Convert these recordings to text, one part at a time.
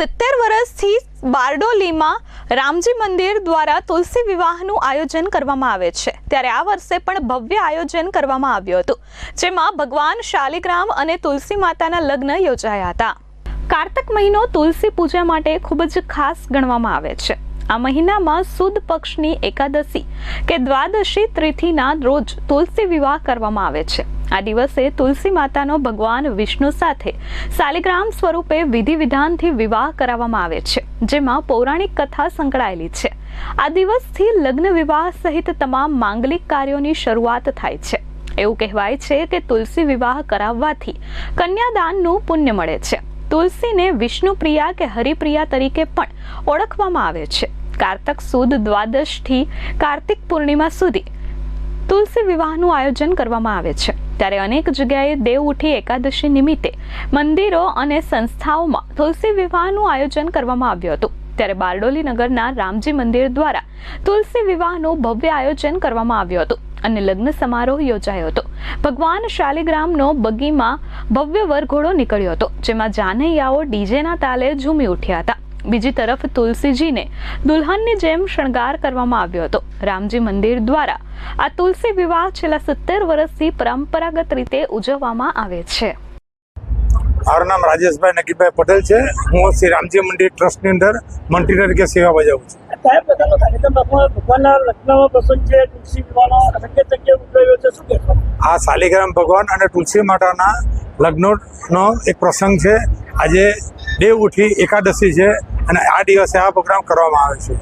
સિત્તેર વર્ષથી બારડોલીમાં રામજી મંદિર દ્વારા તુલસી વિવાહનું આયોજન કરવામાં આવે છે. ત્યારે આ વર્ષે પણ ભવ્ય આયોજન કરવામાં આવ્યું હતું, જેમાં ભગવાન શાલિગ્રામ અને તુલસી માતાના લગ્ન યોજાયા હતા. કાર્તક મહિનો તુલસી પૂજા માટે ખૂબ જ ખાસ ગણવામાં આવે છે. આ મહિનામાં સુદ પક્ષની એકાદશી કે દ્વાદશી તિથિના રોજ તુલસી વિવાહ કરવામાં આવે છે. આ દિવસે તુલસી માતાનો ભગવાન વિષ્ણુ સાથે શાલિગ્રામ સ્વરૂપે વિધિ વિધાનથી વિવાહ કરાવવામાં આવે છે, જેમાં પૌરાણિક કથા સંકળાયેલી છે. આ દિવસથી લગ્ન વિવાહ સહિત તમામ માંગલિક કાર્યોની શરૂઆત થાય છે. એવું કહેવાય છે કે તુલસી વિવાહ કરાવવાથી કન્યાદાનનું પુણ્ય મળે છે. તુલસીને વિષ્ણુપ્રિયા કે હરિપ્રિયા તરીકે પણ ઓળખવામાં આવે છે. કાર્તક સુદ દ્વાદશથી કાર્તિક પૂર્ણિમા સુધી તુલસી વિવાહનું આયોજન કરવામાં આવે છે. ત્યારે અનેક જગ્યાએ દેવ ઉઠી એકાદશી નિમિત્તે મંદિરો અને સંસ્થાઓમાં તુલસી વિવાહનું આયોજન કરવામાં આવ્યું હતું. ત્યારે બારડોલી નગરના રામજી મંદિર દ્વારા તુલસી વિવાહનું ભવ્ય આયોજન કરવામાં આવ્યું હતું અને લગ્ન સમારોહ યોજાયો હતો. ભગવાન શાલિગ્રામનો બગીમાં ભવ્ય વરઘોડો નીકળ્યો હતો, જેમાં જાનૈયાઓ ડીજેના તાલે ઝૂમી ઉઠ્યા હતા. બીજી તરફ તુલસીજીને દુલ્હનની જેમ શણગાર કરવામાં આવ્યો હતો. રામજી મંદિર દ્વારા આ તુલસી વિવાહ છેલ્લા સિત્તેર વર્ષથી પરંપરાગત રીતે ઉજવવામાં આવે છે. મારું નામ રાજેશભાઈ નકીભાઈ પટેલ છે. હું શ્રી રામજી મંદિર ટ્રસ્ટની અંદર મંત્રી તરીકે સેવા બજાવું છું. કાર્યક્રમ ભગવાન ભગવાનના લગ્નનો પ્રસંગ છે તુલસી વિવાહનો ઉજવાયો છે. શું કહેશો? આ શાલિગ્રામ ભગવાન અને તુલસી માતાના લગ્નનો એક પ્રસંગ છે. આજે દેવ ઉઠી એકાદશી છે. અને આ દિવસે આ પ્રોગ્રામ કરવામાં આવે છે.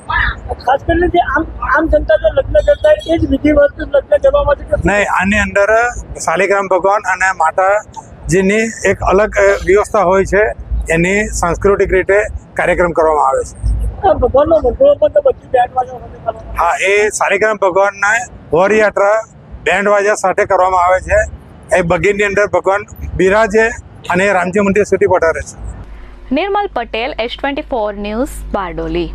ખાસ કરીને જે આમ આમ જનતા જે લગ્ન કરતા એ જ વિધિવત લગ્ન કરવા માટે નહીં આની અંદર શાલિગ્રામ ભગવાન અને માતાજીની એક અલગ વ્યવસ્થા હોય છે. એની સાંસ્કૃતિક રીતે કાર્યક્રમ કરવામાં આવે છે. ભગવાનનો પણ હા એ શાલિગ્રામ ભગવાનને વરયાત્રા બેન્ડ વાજા સાથે કરવામાં આવે છે. એ બગીની અંદર ભગવાન બિરાજે અને રામજી મંદિર સુધી પધારે છે. Nirmal Patel S twenty four news Bardoli.